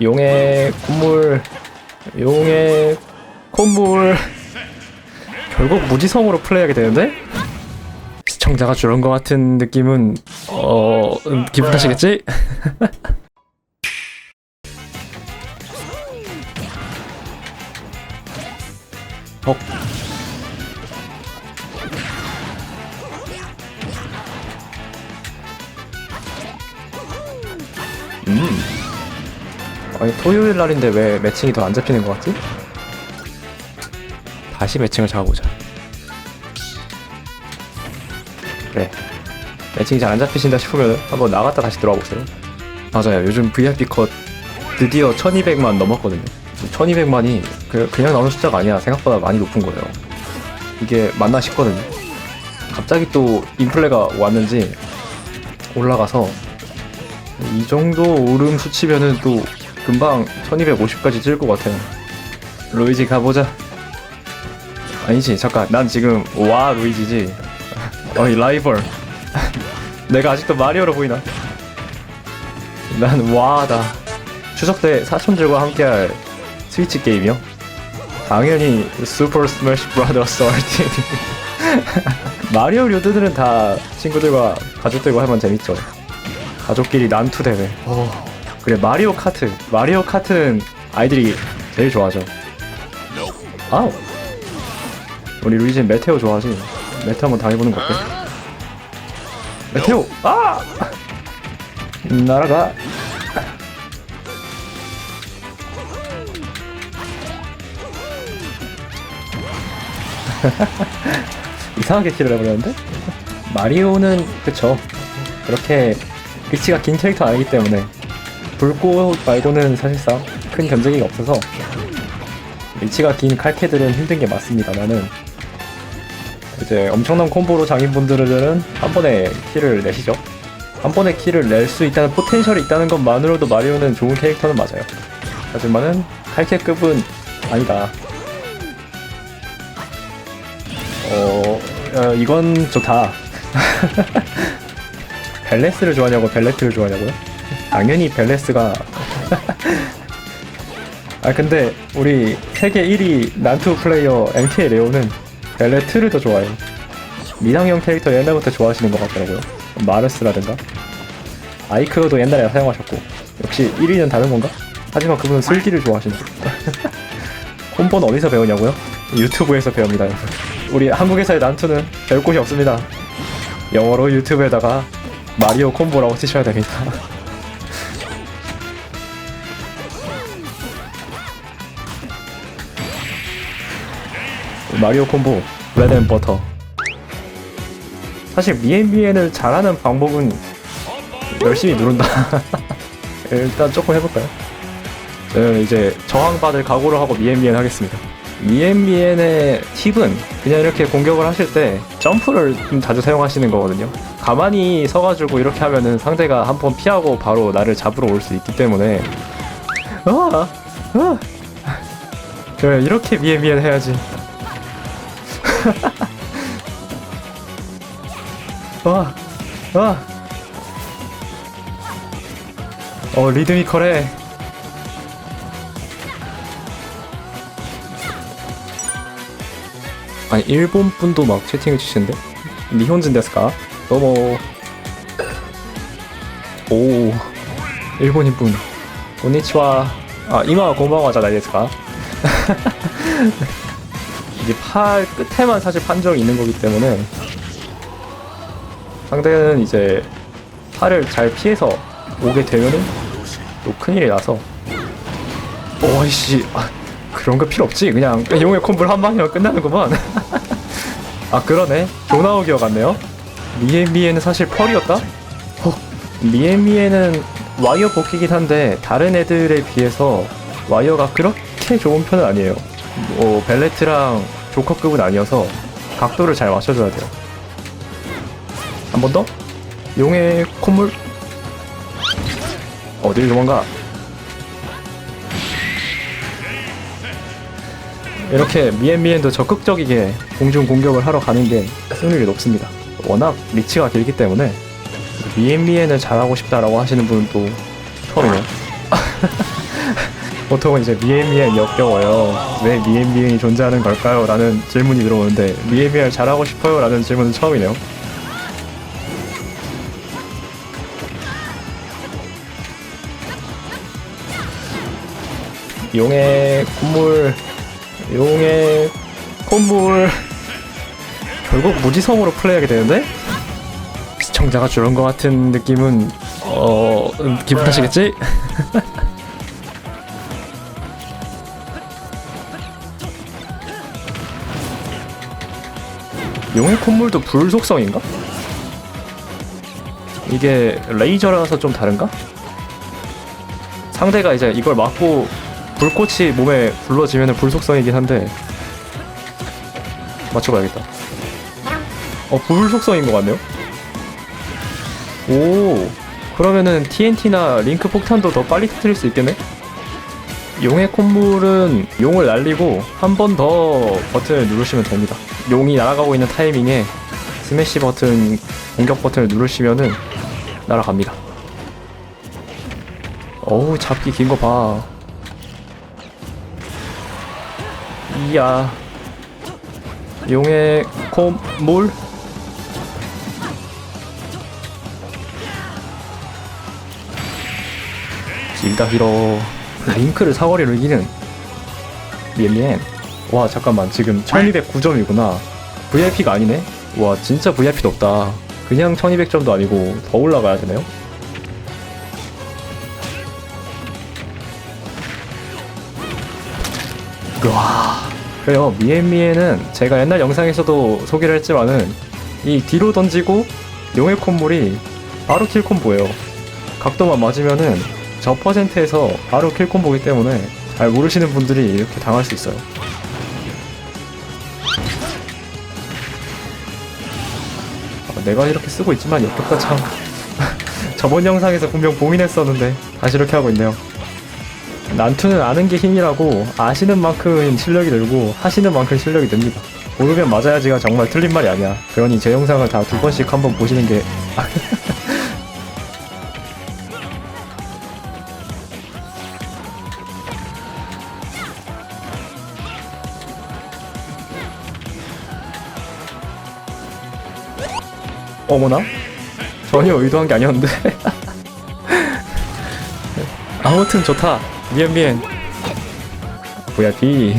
용의 콧물 용의 콧물 결국 무지성으로 플레이하게 되는데 시청자가 줄은 것 같은 느낌은 어 음, 기분 탓이겠지? 어 음. 아니 토요일 날인데 왜 매칭이 더 안 잡히는 것 같지? 다시 매칭을 잡아보자. 그래. 매칭이 잘 안 잡히신다 싶으면 한번 나갔다 다시 들어와 보세요. 맞아요. 요즘 VIP 컷 드디어 1200만 넘었거든요. 1200만이 그, 그냥 나오는 숫자가 아니야. 생각보다 많이 높은 거예요. 이게 맞나 싶거든요. 갑자기 또 인플레가 왔는지 올라가서 이 정도 오름 수치면은 또 금방 1250까지 찔 것 같아요. 루이지 가보자. 아니지, 잠깐. 난 지금 와 루이지지. 어이 라이벌. 내가 아직도 마리오로 보이나? 난 와다. 추석 때 사촌들과 함께할 스위치 게임이요? 당연히 슈퍼 스매시 브라더스 얼티. 마리오 류들은 다 친구들과 가족들과 하면 재밌죠. 가족끼리 난투 대회. 그래 마리오 카트. 마리오 카트는 아이들이 제일 좋아하죠. 아우. 우리 루이진 메테오 좋아하지. 메테오 한번 당해보는 거 어때? 메테오. 아! 날아가. 이상하게 킬을 해버렸는데? 마리오는 그쵸 그렇게 리치가 긴 캐릭터 아니기 때문에 불꽃 말고는 사실상 큰 견제기가 없어서 리치가 긴 칼캐들은 힘든 게 맞습니다만은 이제 엄청난 콤보로 장인분들은 한 번에 킬을 내시죠. 한 번에 킬을 낼수 있다는 포텐셜이 있다는 것만으로도 마리오는 좋은 캐릭터는 맞아요. 하지만은 칼캐급은 아니다. 어, 어 이건 좋다. 벨레스를 좋아하냐고 벨레트를 좋아하냐고요? 당연히 벨레스가 아 근데 우리 세계 1위 난투 플레이어 MK 레오는 벨레트를 더 좋아해요 미당형 캐릭터 옛날부터 좋아하시는 것 같더라고요 마르스라든가 아이크도 옛날에 사용하셨고 역시 1위는 다른 건가? 하지만 그분은 슬기를 좋아하시는 콤보는 어디서 배우냐고요? 유튜브에서 배웁니다 여러분. 우리 한국에서의 난투는 배울 곳이 없습니다 영어로 유튜브에다가 마리오 콤보라고 치셔야 됩니다. 마리오 콤보 레드 앤 버터 사실 미엔미엔을 잘하는 방법은 열심히 누른다 일단 조금 해볼까요? 저는 이제 저항받을 각오를 하고 미엔미엔 하겠습니다 미엔미엔의 팁은 그냥 이렇게 공격을 하실 때 점프를 좀 자주 사용하시는 거거든요. 가만히 서가지고 이렇게 하면은 상대가 한 번 피하고 바로 나를 잡으러 올 수 있기 때문에 아, 아. 이렇게 미엔미엔 해야지. 와, 와. 어 리드미컬해. 아니 일본 분도 막 채팅해 주시는데 니혼진 데스까? 너무 오 일본인 분 고니치와 아 이마 고마워 자나이 데스까? 이게 팔 끝에만 사실 판정이 있는 거기 때문에 상대는 이제 팔을 잘 피해서 오게 되면은 또 큰일이 나서 오이씨 아, 그런 거 필요 없지? 그냥 용의 콤보를 한 방이면 끝나는구만. 아 그러네. 조나오기어 같네요. 미에미에는 사실 펄이었다? 헉 미에미에는 와이어 복귀긴 한데 다른 애들에 비해서 와이어가 그렇게 좋은 편은 아니에요 뭐 벨레트랑 조커급은 아니어서 각도를 잘 맞춰줘야 돼요 한 번 더? 용의 콧물 어딜 도망가 이렇게 미엔미엔도 적극적이게 공중 공격을 하러 가는 게 승률이 높습니다. 워낙 리치가 길기 때문에 미엔미엔을 잘하고 싶다라고 하시는 분은 또 처음이네요. 보통은 이제 미에미엔 역겨워요. 왜 미에미엔이 존재하는 걸까요? 라는 질문이 들어오는데 미에미엔 잘하고 싶어요? 라는 질문은 처음이네요. 용의 콧물 용의 콧물 결국 무지성으로 플레이하게 되는데 시청자가 줄은 것 같은 느낌은 어 음, 기분 탓이겠지? 용의 콧물도 불 속성인가? 이게 레이저라서 좀 다른가? 상대가 이제 이걸 맞고 불꽃이 몸에 불러지면 불 속성이긴 한데 맞춰봐야겠다. 어, 불 속성인 것 같네요. 오, 그러면은 TNT나 링크 폭탄도 더 빨리 터뜨릴 수 있겠네? 용의 콧물은 용을 날리고 한 번 더 버튼을 누르시면 됩니다. 용이 날아가고 있는 타이밍에 스매시 버튼, 공격 버튼을 누르시면은 날아갑니다. 어우, 잡기 긴 거 봐. 이야. 용의 콧물? 길다 길어 링크를 사거리로 이기는. 미엠미엠 와 잠깐만. 지금 1209점이구나. VIP가 아니네? 와 진짜 VIP도 없다. 그냥 1200점도 아니고 더 올라가야 되네요? 와 그래요. 미엠미에는 제가 옛날 영상에서도 소개를 했지만은 이 뒤로 던지고 용의 콤볼이 바로 킬 콤보예요. 각도만 맞으면은 저 퍼센트에서 바로 킬 콤 보기 때문에 잘 모르시는 분들이 이렇게 당할 수 있어요 아, 내가 이렇게 쓰고 있지만 옆에가 참 저번 영상에서 분명 봉인했었는데 다시 이렇게 하고 있네요 난투는 아는 게 힘이라고 아시는 만큼 실력이 늘고 하시는 만큼 실력이 늡니다. 모르면 맞아야지가 정말 틀린 말이 아니야. 그러니 제 영상을 다 두 번씩 한번 보시는 게 어머나? 전혀 의도한 게 아니었는데. 아무튼 좋다. 미엔 미엔 VIP